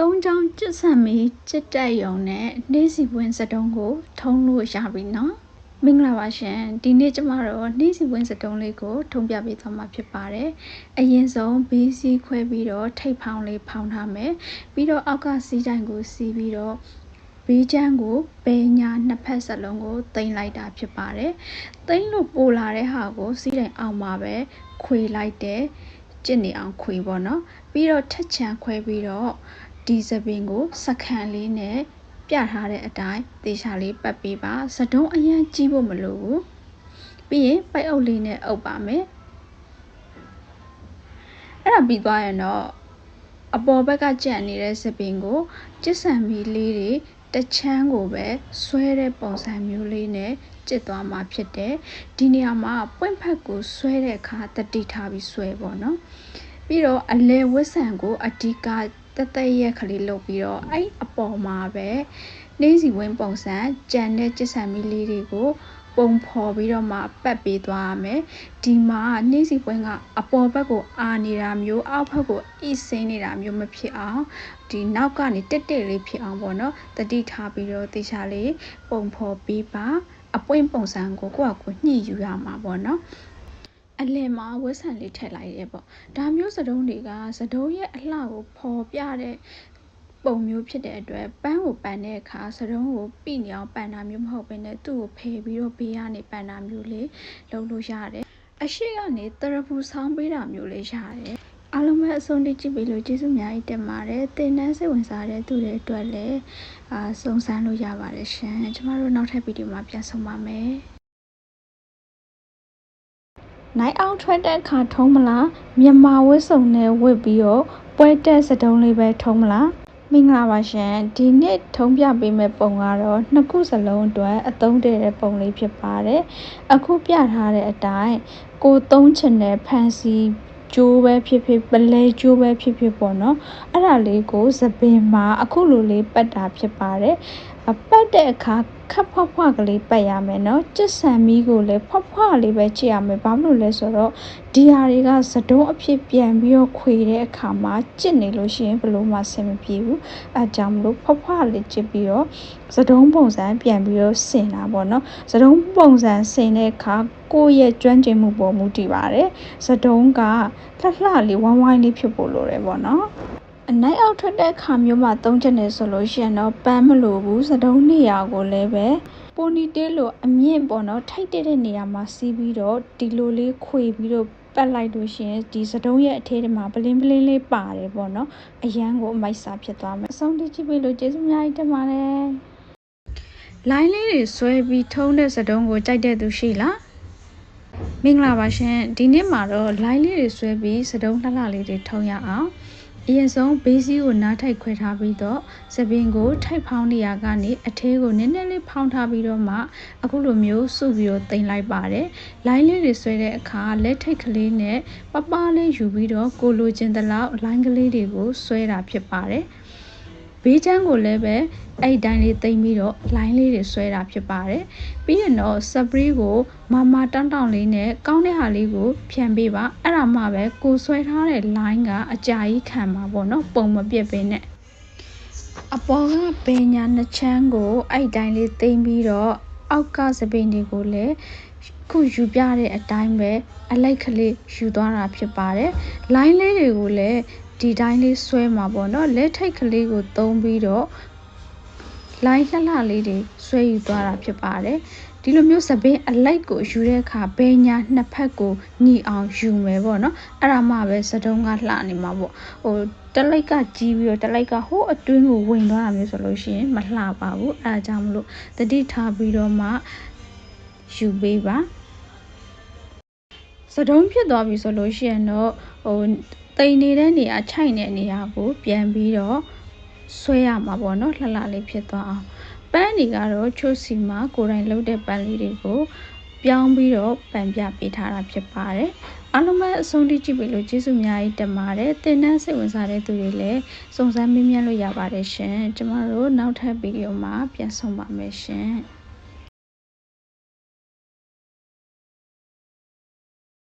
သုံးချောင်းကျစ်ဆန်မီကျစ်တက်ယုံနဲ့နှင်းစီပွင့်စတုံးကို ထုံးလို့ရပြီနော်မင်္ဂလာပါရှင်ဒီနေ့ကျမတို့နှင်းစီပွင့်စတုံးလေးကိုထုံပြပေးသွားမှာဖြစ်ပါတယ်အရင်ဆုံးဘေးစီးခွဲပြီးတော့ထိတ်ဖောင်းလေးဖောင်းထားမယ်ပြီးတော့အောက်ကစီးကြိုင်ကိုစီးပြီးတော့ဘေးချမ်းကိုဘဲညာနှစ်ဖက်စလုံးကိုတင်လိုက်တာဖြစ်ပါတယ်တင်လို့ပိုလာတဲ့ဟာကိုစီးတိုင်အောင်မှာပဲခွေလိုက်တယ်ကျင့်နေအောင်ခွေပေါ့နော်ပြီးတော့ထက်ချံခွဲပြီးတော့ ဒီစပင်ကို စက္ကန့်လေးနဲ့ပြထားတဲ့အတိုင်းတေချာလေးပတ်ပေးပါစတုံးအရန်ကြီးဖို့မလိုဘူးပြီးရင်ပိုက်အုပ်လေးနဲ့အုပ်ပါမယ်အဲ့ဒါပြီးသွားရင်တော့အပေါ်ဘက်ကကြံ့နေတဲ့စပင်ကိုကျစ်ဆန်မီလေးတွေတချမ်းကိုပဲဆွဲတဲ့ပုံစံမျိုးလေးနဲ့ကျစ်သွားမှာဖြစ်တယ်ဒီနေရာမှာပွင့်ဖက်ကိုဆွဲတဲ့အခါတတိထားပြီးဆွဲပေါ့နော်ပြီးတော့အလဲဝစ်ဆန်ကိုအဓိက တသက်ရက်ကလေးလုပ်ပြီးတော့အဲ့အပေါ်မှာပဲနှင်းစီဝင်းပုံစံကြံတဲ့ကျစ်ဆန်မီလေးတွေကိုပုံဖော်ပြီးတော့မှပတ်ပေးသွားရမယ်ဒီမှာနှင်းစီပွင့်ကအပေါ်ဘက်ကိုအာနေတာမျိုးအောက်ဘက်ကိုအိစင်းနေတာမျိုးမဖြစ်အောင်ဒီနောက်ကနေတက်တက်လေးဖြစ်အောင်ပေါ့နော်တတိထားပြီးတော့တေချာလေးပုံဖော်ပြီးပါအပွင့်ပုံစံကိုကိုယ့်အကိုညှိယူရမှာပေါ့နော် အလယ်မှာဝက်ဆန်လေးထည့်လိုက်ရဲပေါ့ဒါမျိုးစတုံးတွေကစတုံးရဲ့အလှကိုပေါ်ပြတဲ့ပုံမျိုးဖြစ်တဲ့အတွက်ပန်းကိုပန်တဲ့အခါစတုံးကိုပြနေအောင်ပန်တာမျိုးမဟုတ်ဘဲနဲ့သူ့ကိုဖယ်ပြီးတော့ဘေးကနေပန်တာမျိုးလေးလုပ်လို့ရတယ်အရှိကနေတရပူဆောင်းပေးတာမျိုးလေးရတယ်အားလုံးပဲအဆုံးထိကြည့်ပြီးလို့ကျေးဇူးအများကြီးတင်ပါတယ်။တင်နန်းစိတ်ဝင်စားတဲ့သူတွေအတွက်လည်းအာစုံစမ်းလို့ရပါတယ်ရှင်။ကျမတို့နောက်ထပ်ဗီဒီယိုမှာပြန်ဆုံပါမယ်။ နိုင်အောင်ထွက်တဲ့အခါထုံးမလားမြန်မာဝတ်စုံနဲ့ဝတ်ပြီးတော့ပွဲတက်စတုံးလေးပဲထုံးမလားမင်္ဂလာပါရှင်ဒီနေ့ထုံးပြပေးမယ့်ပုံကတော့နှစ်ခုစလုံးအတွက်အသုံးတည့်တဲ့ပုံလေးဖြစ်ပါတယ်အခုပြထားတဲ့အတိုင်းကိုသုံးချင်တဲ့ဖန်စီကျိုးပဲဖြစ်ဖြစ်ပလဲကျိုးပဲဖြစ်ဖြစ်ပေါ့နော်အဲ့ဒါလေးကိုသပင်မှာအခုလိုလေးပတ်တာဖြစ်ပါတယ် အပတ်တဲ့အခါခပ်ဖွားဖွားကလေးပတ်ရမယ်နော်ကျစ်ဆန်မီးကိုလည်းဖွားဖွားလေးပဲကြည့်ရမယ်ဘာလို့လဲဆိုတော့ဒီဟာတွေကသတုံးအဖြစ်ပြန်ပြီးတော့ခွေတဲ့အခါမှာကျစ်နေလို့ရှိရင်ဘလို့မှဆင်မပြေဘူးအဲကြောင့်မလို့ဖွားဖွားလေးကျစ်ပြီးတော့သတုံးပုံစံပြန်ပြီးတော့ဆင်တာပေါ့နော်သတုံးပုံစံဆင်တဲ့အခါကိုယ့်ရဲ့ကျွမ်းကျင်မှုပေါ်မူတည်ပါတယ်သတုံးကလှလှလေးဝိုင်းဝိုင်းလေးဖြစ်ဖို့လိုတယ်ပေါ့နော် အနိုင်အောက်ထွက်တဲ့ခါမျိုးမှာသုံးချက်နေဆိုလို့ရှိရင်တော့ပန်းမလို့ဘူးစတုံးနေရာကိုလည်းပဲပိုနီတေးလိုအမြင့်ပေါ့နော်ထိုက်တဲ့နေရာမှာစီးပြီးတော့ဒီလိုလေးခွေပြီးတော့ပတ်လိုက်လို့ရှိရင်ဒီစတုံးရဲ့အထဲထဲမှာပလင်းပလင်းလေးပါတယ်ပေါ့နော်အရန်ကိုအမိုက်စာဖြစ်သွားမယ်အဆုံးတိကြည့်ပေးလို့ကျေးဇူးအများကြီးတင်ပါတယ်လိုင်းလေးတွေဆွဲပြီးထုံးတဲ့စတုံးကိုကြိုက်တဲ့သူရှိလားမင်္ဂလာပါရှင်ဒီနေ့မှာတော့လိုင်းလေးတွေဆွဲပြီးစတုံးလှလှလေးတွေထုံးရအောင် အရင်ဆုံးဘေးစီးကိုနားထိုက်ခွဲထားပြီးတော့စပင်ကိုထိုက်ဖောင်းနေရကနေအထဲကိုနည်းနည်းလေးဖောင်းထားပြီးတော့မှအခုလိုမျိုးစုပြီးတော့တင်လိုက်ပါတယ်။လိုင်းလေးတွေဆွဲတဲ့အခါလက်ထိတ်ကလေးနဲ့ပပလေးယူပြီးတော့ကိုလိုချင်တဲ့လောက်လိုင်းကလေးတွေကိုဆွဲတာဖြစ်ပါတယ်။ ဘေးချမ်းကိုလည်းပဲအဲ့တိုင်းလေးသိမ့်ပြီးတော့လိုင်းလေးတွေဆွဲတာဖြစ်ပါတယ်ပြီးရင်တော့စပရီးကိုမမတောင်းတောင်းလေးနဲ့ကောင်းတဲ့ဟာလေးကိုဖြန်ပေးပါအဲ့ဒါမှပဲကိုဆွဲထားတဲ့ line ကအကြာကြီးခံမှာပေါ့နော်ပုံမပြတ်ပင်နဲ့အပေါ်ကပင်ညာနှစ်ချမ်းကိုအဲ့တိုင်းလေးသိမ့်ပြီးတော့အောက်ကစပင်တွေကိုလည်းခုယူပြတဲ့အတိုင်းပဲအလိုက်ကလေးယူသွားတာဖြစ်ပါတယ်။ line လေးတွေကိုလည်း ဒီတိုင်းလေးဆွဲမှာပေါ့နော်လက်ထိတ်ကလေးကိုသုံးပြီးတော့လိုင်းလှလှလေးတွေဆွဲယူသွားတာဖြစ်ပါတယ်ဒီလိုမျိုးစပင်းအလိုက်ကိုယူတဲ့အခါဘယ်ညာနှစ်ဖက်ကိုညီအောင်ယူမယ်ပေါ့နော်အဲ့ဒါမှပဲစတုံးကလှနေမှာပေါ့ဟိုတလိုက်ကကြီးပြီးတော့တလိုက်ကဟိုးအတွင်းကိုဝင်သွားတာမျိုးဆိုလို့ရှိရင်မလှပါဘူးအဲဒါကြောင့်မလို့တတိထားပြီးတော့မှယူပေးပါစတုံးဖြစ်သွားပြီဆိုလို့ရှိရင်တော့ဟို တိမ်နေတဲ့နေရာခြိုက်တဲ့နေရာကို ပြန်ပြီးတော့ဆွဲရမှာပေါ့နော်လှလှလေးဖြစ်သွားအောင်ပန်းတွေကတော့ချို့စီမှာကိုယ်တိုင်လုပ်တဲ့ပန်းလေးတွေကိုပြောင်းပြီးတော့ပန်ပြပေးထားတာဖြစ်ပါတယ်အားလုံးပဲအဆုံးထိကြည့်ပြီလို့ကျေးဇူးအများကြီးတင်ပါတယ်တင်တဲ့စိတ်ဝင်စားတဲ့သူတွေလည်းစုံစမ်းမေးမြန်းလို့ရပါတယ်ရှင်ကျမတို့နောက်ထပ်ဗီဒီယိုမှာပြန်ဆုံပါမယ်ရှင်